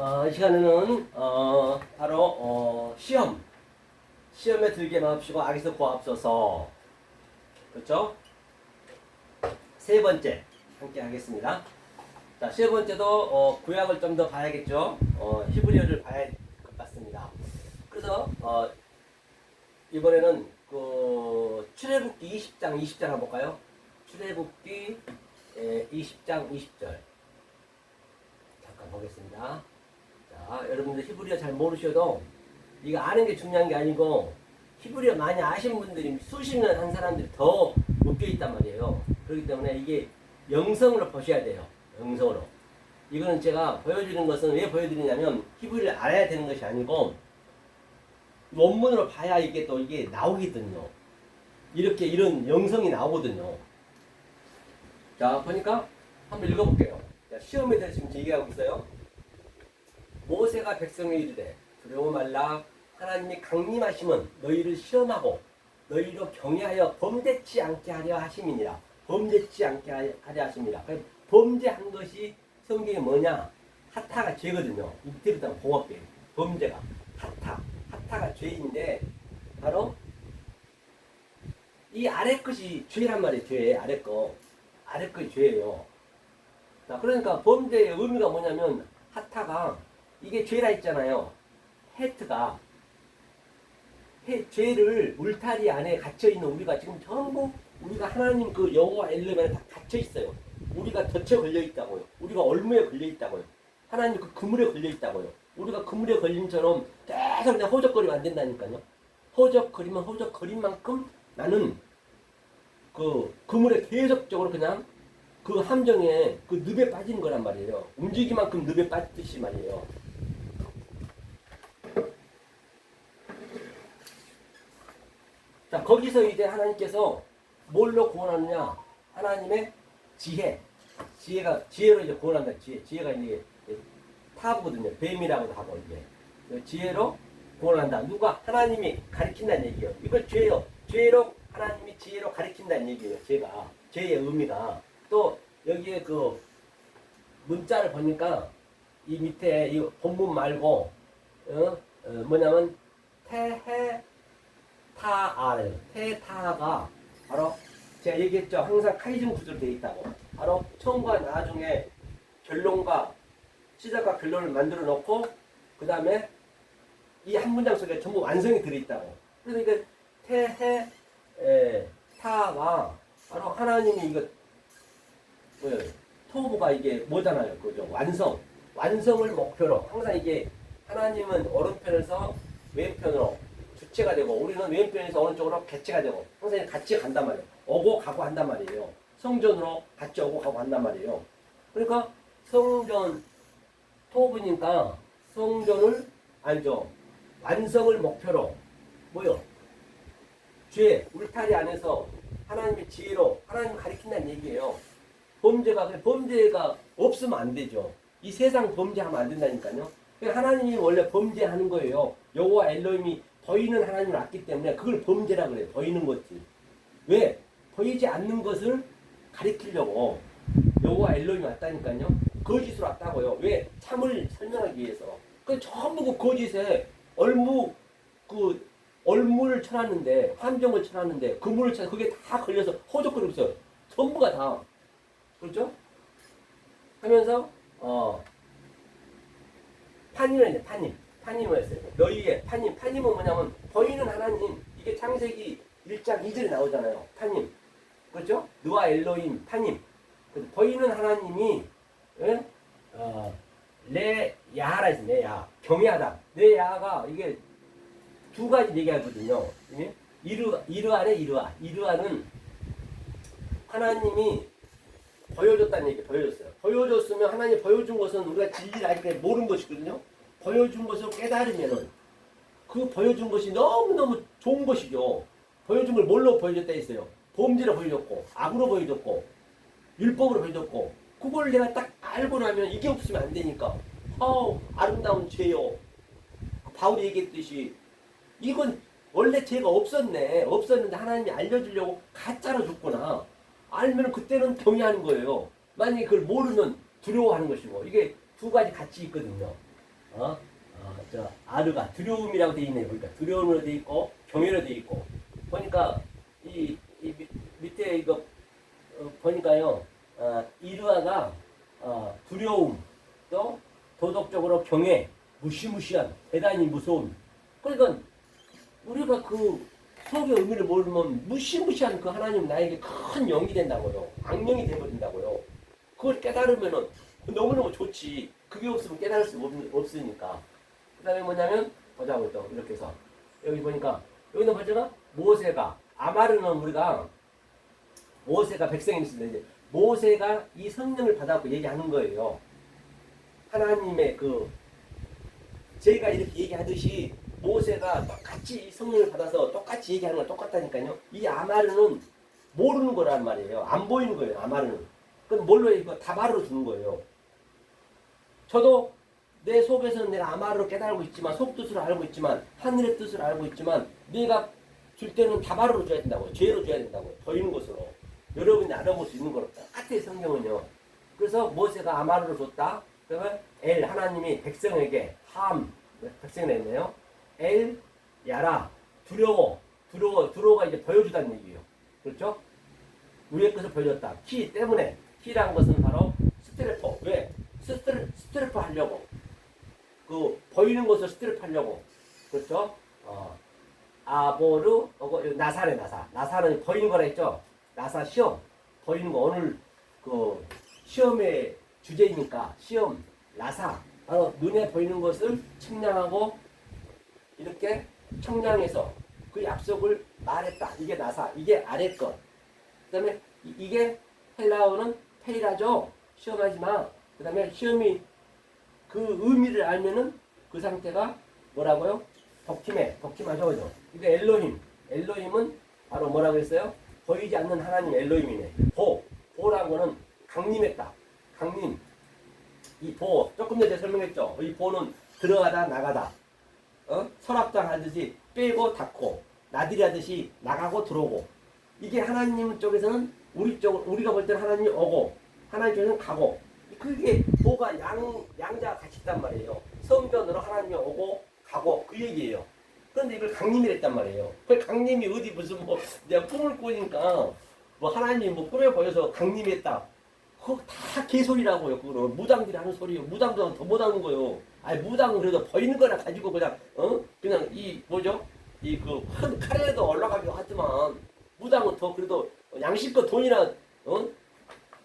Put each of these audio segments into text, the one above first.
어, 이 시간에는 어, 바로 어, 시험 시험에 들게 마옵시고 악에서 구하옵소서 그렇죠? 세 번째 함께 하겠습니다. 자, 세 번째도 어, 구약을 좀 더 봐야겠죠. 어, 히브리어를 봐야 할것 같습니다. 그래서 어, 이번에는 그 출애굽기 20장 20절 한번 볼까요? 출애굽기 에, 20장 20절 잠깐 보겠습니다. 자, 여러분들 히브리어 잘 모르셔도 이거 아는 게 중요한 게 아니고 히브리어 많이 아신 분들이 수십 년 한 사람들이 더 묶여 있단 말이에요. 그렇기 때문에 이게 영성으로 보셔야 돼요. 영성으로. 이거는 제가 보여드리는 것은 왜 보여드리냐면 히브리를 알아야 되는 것이 아니고 원문으로 봐야 이게 또 이게 나오거든요. 이렇게 이런 영성이 나오거든요. 자, 보니까 한번 읽어볼게요. 자, 시험에 대해서 지금 얘기하고 있어요. 모세가 백성에 이르되 두려워 말라. 하나님이 강림하심은 너희를 시험하고 너희로 경외하여 범죄치 않게 하려 하심이니라. 범죄치 않게 하려 그럼 범죄한 것이 성경에 뭐냐? 하타가 죄거든요. 이때부터 공업계 범죄가. 하타. 하타가 죄인데 바로 이 아래 것이 죄란 말이에요 죄. 아래 거. 아래 것이 죄예요. 자 그러니까 범죄의 의미가 뭐냐면 하타가 이게 죄라 했잖아요. 헤트가 해, 죄를 울타리 안에 갇혀 있는 우리가 지금 전부 우리가 하나님 그 여호와 엘레멘에 다 갇혀 있어요. 우리가 덫에 걸려 있다고요. 우리가 얼무에 걸려 있다고요. 하나님 그 그물에 걸려 있다고요. 우리가 그물에 걸림처럼 계속 그냥 허적거리면 안 된다니까요. 허적거리면 허적거린 만큼 나는 그 그물에 계속적으로 그냥 그 함정에 그 늪에 빠지는 거란 말이에요. 움직이만큼 늪에 빠지듯이 말이에요. 자, 거기서 이제 하나님께서 뭘로 구원하느냐? 하나님의 지혜. 지혜가, 지혜로 이제 구원한다. 지혜. 지혜가 이제 타거든요. 뱀이라고도 하고, 이제. 그 지혜로 구원한다. 누가? 하나님이 가르친다는 얘기예요. 이걸 죄요. 죄로, 하나님이 지혜로 가르친다는 얘기예요. 죄가. 죄의 의미가. 또, 여기에 그, 문자를 보니까, 이 밑에 이 본문 말고, 어? 어, 뭐냐면, 태해, 타아래요. 태타가 바로 제가 얘기했죠. 항상 카이즘 구조로 되어 있다고. 바로 처음과 나중에 결론과 시작과 결론을 만들어 놓고 그 다음에 이 한 문장 속에 전부 완성이 들어 있다고. 그래서 이게 태해 에, 타가 바로 하나님이 이거 뭐예요? 토부가 이게 뭐잖아요. 그죠? 완성. 완성을 목표로 항상 이게 하나님은 오른편에서 왼편으로 주체가 되고 우리는 왼편에서 어느 쪽으로 개체가 되고 항상 같이 간단 말이에요. 오고 가고 한단 말이에요. 성전으로 같이 오고 가고 한단 말이에요. 그러니까 성전 토부니까 성전을 아니죠. 완성을 목표로 뭐요? 죄 울타리 안에서 하나님의 지혜로 하나님 가리킨다는 얘기예요. 범죄가 범죄가 없으면 안 되죠. 이 세상 범죄하면 안 된다니까요. 그러니까 하나님이 원래 범죄하는 거예요. 여호와 엘로힘이 보이는 하나님을 알기 때문에 그걸 범죄라 그래요. 보이는 거지. 왜? 보이지 않는 것을 가리키려고 여호와 엘로힘이 왔다니까요. 거짓으로 왔다고요. 왜? 참을 설명하기 위해서. 그 전부 그 거짓에 얼무 그 얼물을 쳐놨는데 함정을 쳐놨는데 그물을 쳐 그게 다 걸려서 허적거리고 있어요. 전부가 다 그렇죠? 하면서 어 판임을 판임 판임을 했어요. 너희의 판임 판임은 뭐냐면 보이는 하나님 이게 창세기 1장 2절에 나오잖아요. 판임 그렇죠? 누아 엘로임 그래서 보이는 하나님이 예? 어, 레 야하라 했어요. 내 야. 경외하다. 내 야가 이게 두 가지 얘기하거든요. 예? 이르 이르아래 이르아. 이르아는 하나님이 보여줬다는 얘기 보여줬어요. 보여줬으면 하나님 보여준 것은 우리가 진리를 아직 모르는 것이거든요. 보여준 것을 깨달으면은 그 보여준 것이 너무너무 좋은 것이죠. 보여준 걸 뭘로 보여줬다 했어요. 범죄로 보여줬고 악으로 보여줬고 율법으로 보여줬고 그걸 내가 딱 알고 나면 이게 없으면 안 되니까 어 아름다운 죄요. 바울이 얘기했듯이 이건 원래 죄가 없었네. 없었는데 하나님이 알려주려고 가짜로 줬구나. 알면 그때는 경외하는 거예요. 만약에 그걸 모르면 두려워하는 것이고 이게 두 가지 같이 있거든요. 어? 어, 저 아르가 두려움이라고 돼 있네요. 그러니까. 두려움으로 돼 있고 경외로 돼 있고. 보니까 이, 이 밑- 밑에 이거 어, 보니까요 어, 이르아가 어, 두려움 또 도덕적으로 경외 무시무시한 대단히 무서운 그러니까 우리가 그 속의 의미를 모르면 무시무시한 그 하나님 나에게 큰 영이 된다고요. 악령이 되버린다고요. 그걸 깨달으면은 너무너무 좋지 그게 없으면 깨달을 수 없, 없으니까 그 다음에 뭐냐면 보자고 또 이렇게 해서 여기 보니까 여기는 보잖아 모세가 아마르는 우리가 모세가 백성이 때 이제 모세가 이 성령을 받았고 얘기하는 거예요. 하나님의 그 저희가 이렇게 얘기하듯이 모세가 똑같이 이 성령을 받아서 똑같이 얘기하는 건 똑같다니까요. 이 아마르는 모르는 거란 말이에요. 안 보이는 거예요. 아마르는. 그럼 뭘로 이거 다발로 주는 거예요. 저도 내 속에서는 내가 아마르로 깨달고 있지만 속뜻을 알고 있지만 하늘의 뜻을 알고 있지만 내가 줄 때는 다발로 줘야 된다고요. 죄로 줘야 된다고요. 보이는 것으로. 여러분이 알아볼 수 있는 거로 똑같아요. 성경은요. 그래서 모세가 아마르를 줬다. 그러면 엘 하나님이 백성에게 함 백성에 있네요. 엘 야라 두려워 두려워 두려워가 이제 보여주다는 얘기예요. 그렇죠? 위의 것을 보여줬다. 키 때문에 키라는 것은 바로 스트레퍼 왜 스트레 스트레퍼 하려고. 그 보이는 것을 스트레퍼 하려고. 그렇죠? 어, 아보르 어거 나사네 나사. 나사는 보이는 거라 했죠? 나사 시험. 보이는 거 오늘 그 시험의 주제이니까 시험 나사. 바로 눈에 보이는 것을 측량하고 이렇게 청량해서 그 약속을 말했다. 이게 나사 이게 아래 것. 그 다음에 이- 이게 헬라어는 페이라죠? 시험하지 마. 그 다음에 시험이 그 의미를 알면은 그 상태가 뭐라고요? 덕팀에 덕팀하죠? 그죠? 이게 엘로힘. 엘로힘은 바로 뭐라고 했어요? 보이지 않는 하나님 엘로힘이네. 보. 보라는 거는 강림했다. 강림. 이 보. 조금 전에 설명했죠? 이 보는 들어가다 나가다. 어? 서랍장 하듯이 빼고 닫고 나들이 하듯이 나가고 들어오고. 이게 하나님 쪽에서는 우리 쪽 우리가 볼 때는 하나님이 오고 하나님 쪽에서는 가고 그게 보가 양 양자가 같이 있단 말이에요. 성전으로 하나님이 오고 가고 그 얘기예요. 그런데 이걸 강림이 했단 말이에요. 그 강림이 어디 무슨 뭐 내가 꿈을 꾸니까 뭐 하나님이 뭐 꿈에 보여서 강림이 했다. 그거 다 개소리라고요. 그거는 무당들이 하는 소리예요. 무당도 더 못하는 거예요. 아니 무당은 그래도 보이는 거나 가지고 그냥 어 그냥 이 뭐죠? 이 그 큰 칼에도 올라가기도 하지만 무당은 더 그래도 양심껏 돈이나 어?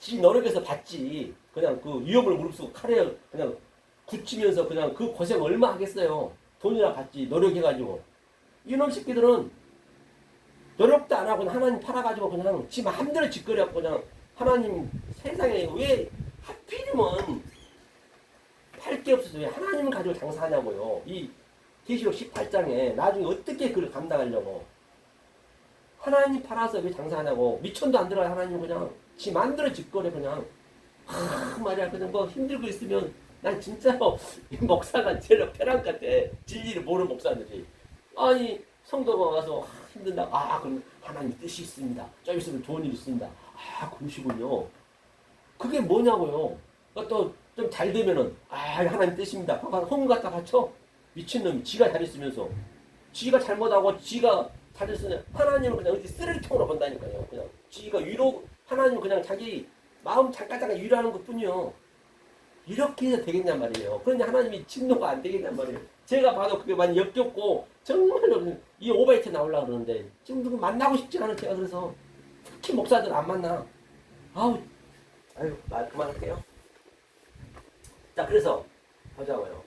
지 노력해서 받지. 그냥 그 위협을 무릅쓰고 칼에 그냥 굳히면서 그냥 그 고생 얼마 하겠어요. 돈이나 받지 노력해가지고 이놈 새끼들은 노력도 안 하고 하나님 팔아가지고 그냥 지 마음대로 짓거려갖고 그냥 하나님 세상에 왜 하필이면 팔 게 없어서 왜 하나님을 가지고 장사하냐고요. 이 계시록 18장에 나중에 어떻게 그걸 감당하려고 하나님 팔아서 왜 장사하냐고 미천도 안 들어요 하나님 그냥 지 만들어 짓거려 그냥. 아 말이야. 그냥 뭐 힘들고 있으면 난 진짜로 이 목사가 제일 편한 것 같아. 진리를 모르는 목사들이. 아니 성도가 와서 아, 힘든다. 아 그럼 하나님 뜻이 있습니다. 좀 있으면 좋은 일 있습니다. 아 그러시군요. 그게 뭐냐고요? 또 좀 잘 되면은 아 하나님 뜻입니다. 헌금 갖다 바쳐. 미친놈이 지가 잘했으면서. 지가 잘못하고 지가 잘했으면 하나님은 그냥 어디 쓰레기통으로 본다니까요. 그냥 지가 위로 하나님은 그냥 자기 마음 잠깐 잠깐 위로하는 것 뿐이요. 이렇게 해서 되겠냔 말이에요. 그런데 하나님이 진노가 안 되겠냔 말이에요. 제가 봐도 그게 많이 역겹고 정말로 이 오바이트 나오려고 그러는데 지금 누구 만나고 싶지 않은 제가 그래서. 특히 목사들 안 만나. 아우 아유 말 그만할게요. 자 그래서 보자고요.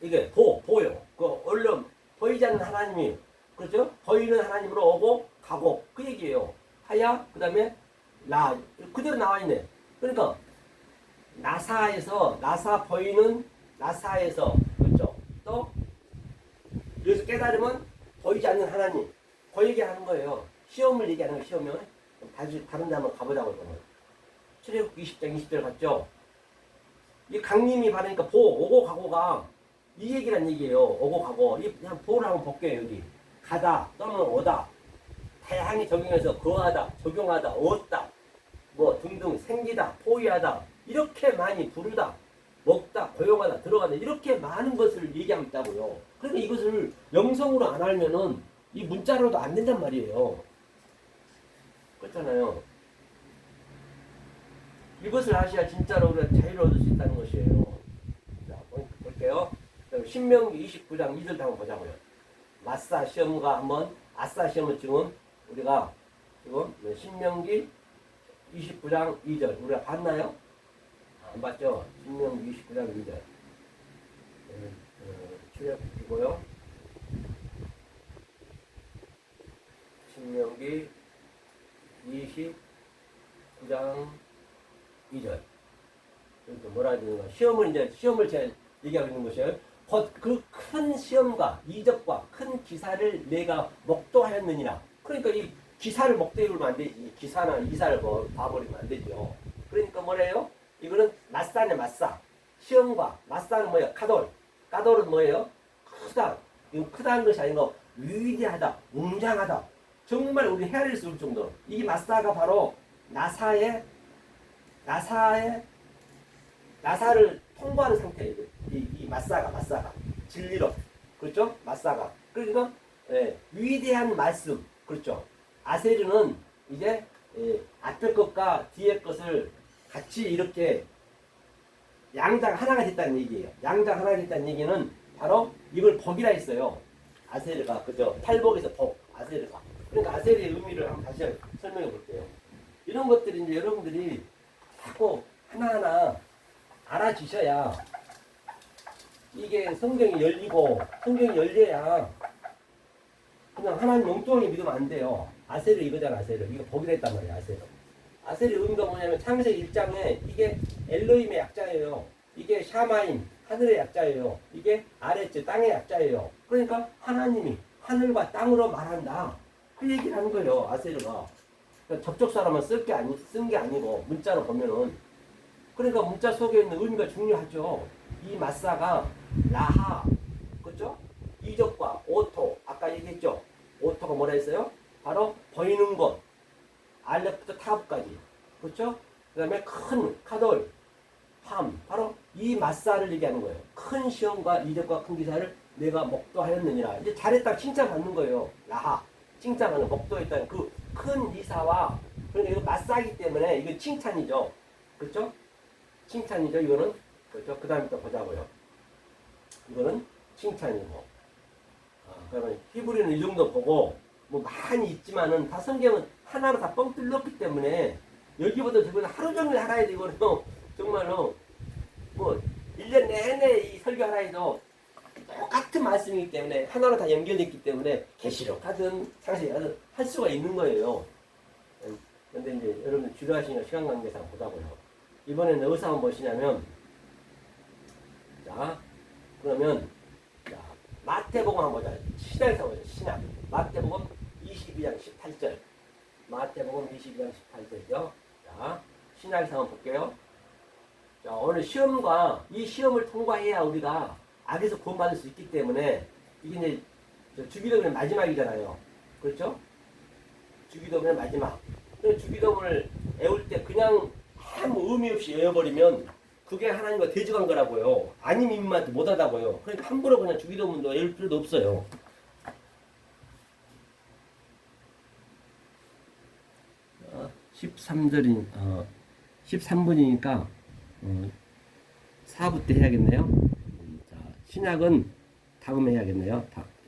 이게 보 보여 그 얼른 보이지 않는 하나님이 그렇죠? 보이는 하나님으로 오고 가고 그 얘기예요 하야 그 다음에 라 그대로 나와 있네. 그러니까 나사에서 나사 보이는 나사에서 그렇죠? 또 여기서 깨달으면 보이지 않는 하나님 보이게 하는 거예요. 시험을 얘기하는 거예요 시험을. 다시 다른 데 한번 가보자고 그러면 출애굽 20장 20절 갔죠? 이 강림이 바르니까 보 오고 가고가. 이 얘기란 얘기예요. 오고 가고. 이 그냥 보를 한번 볼게요 여기. 가다 또는 오다 다양하게 적용해서 거하다 적용하다 얻다 뭐 등등 생기다 포위하다 이렇게 많이 부르다 먹다, 고용하다, 들어가다 이렇게 많은 것을 얘기하고 있다고요. 그러니까 이것을 영성으로 안 알면은 이 문자로도 안 된단 말이에요. 그렇잖아요. 이것을 아셔야 진짜로 우리가 자유를 얻을 수 있다는 것이에요. 자, 볼- 볼게요. 신명기 29장 2절 한번 보자고요. 마사 시험과 한번 아싸 시험을 지금 우리가 지금 네, 신명기 29장 2절 우리가 봤나요? 아, 안 봤죠? 신명기 29장 2절 네, 어, 출력이고요. 신명기 29장 2절 여기 뭐라 되는가? 시험을 이제 시험을 제가 얘기하고 있는 것이에요. 그큰 시험과 이적과 큰 기사를 내가 목도하였느니라. 그러니까 이 기사를 목도해버리면 안 되지. 기사나 이사를 뭐 봐버리면 안 되죠. 그러니까 뭐래요? 이거는 맞사네 맞사. 시험과 맞사는 뭐예요? 카돌. 카돌은 뭐예요? 크다. 이건 크다는 것이 아니고 위대하다, 웅장하다. 정말 우리 헤아릴 수 없을 정도로. 이 맞사가 바로 나사의 나사의 나사를 통과하는 상태예요. 이, 이 마사가 마사가 진리로 그렇죠? 마사가 그러니까 예, 위대한 말씀 그렇죠? 아세르는 이제 예, 앞에 것과 뒤에 것을 같이 이렇게 양장 하나가 됐다는 얘기예요. 양장 하나가 됐다는 얘기는 바로 이걸 복이라 했어요. 아세르가 그죠? 탈복에서 복 아세르가 그러니까 아세르의 의미를 한번 다시 설명해 볼게요. 이런 것들이 이제 여러분들이 자꾸 하나하나 알아주셔야 이게 성경이 열리고 성경이 열려야 그냥 하나님 엉뚱하게 믿으면 안 돼요. 아세르 이거잖아 아세르 이거 복이라 했단 말이야 아세르. 아세르 의미가 뭐냐면 창세기 1장에 이게 엘로임의 약자예요. 이게 샤마임 하늘의 약자예요. 이게 아레츠 땅의 약자예요. 그러니까 하나님이 하늘과 땅으로 말한다. 그 얘기를 하는 거예요 아세르가. 그러니까 접촉사람만 쓸게 아니 쓴 게 아니고 문자로 보면은 그러니까 문자 속에 있는 의미가 중요하죠. 이 마사가 라하, 그렇죠? 이적과 오토, 아까 얘기했죠. 오토가 뭐라 했어요? 바로 보이는 것, 알렉부터 타브까지, 그렇죠? 그 다음에 큰 카돌, 함, 바로 이 마사를 얘기하는 거예요. 큰 시험과 이적과 큰 기사를 내가 목도하였느니라. 이제 잘했다 칭찬받는 거예요. 라하, 칭찬하는 목도했다는 그 큰 이사와 그러니까 이거 마사기 때문에 이건 칭찬이죠. 그렇죠? 칭찬이죠. 이거는 그렇죠. 그 다음에 또 보자고요. 이거는 칭찬이고. 아, 그러면 히브리는 이 정도 보고 뭐 많이 있지만은 다 성경은 하나로 다 뻥 뚫렸기 때문에 여기보다 저기보다 하루 종일 알아야 돼 이거는 정말로 뭐 1년 내내 이 설교 하나 해도 똑같은 말씀이기 때문에 하나로 다 연결됐기 때문에 계시록 하든 상세히 하든 할 수가 있는 거예요. 그런데 이제 여러분 주도하시는 시간 관계상 보자고요. 이번에는 어디서 한번 보시냐면 자 그러면 자 마태복음 한번 보자. 신약에서 신약. 마태복음 22장 18절. 마태복음 22장 18절이죠 자 신약에서 한번 볼게요. 자 오늘 시험과 이 시험을 통과해야 우리가 악에서 구원받을 수 있기 때문에 이게 이제 저 주기도문의 마지막이잖아요. 그렇죠? 주기도문의 마지막. 주기도문을 애울 때 그냥 아무 의미 없이 외워버리면 그게 하나님과 대적한 거라고요. 아님 임마한테 못하다고요. 그러니까 함부로 그냥 주기도문도 외울 필요도 없어요. 어, 13절이 어, 13분이니까 어, 4부 때 해야겠네요. 자, 신약은 다음에 해야겠네요. 다,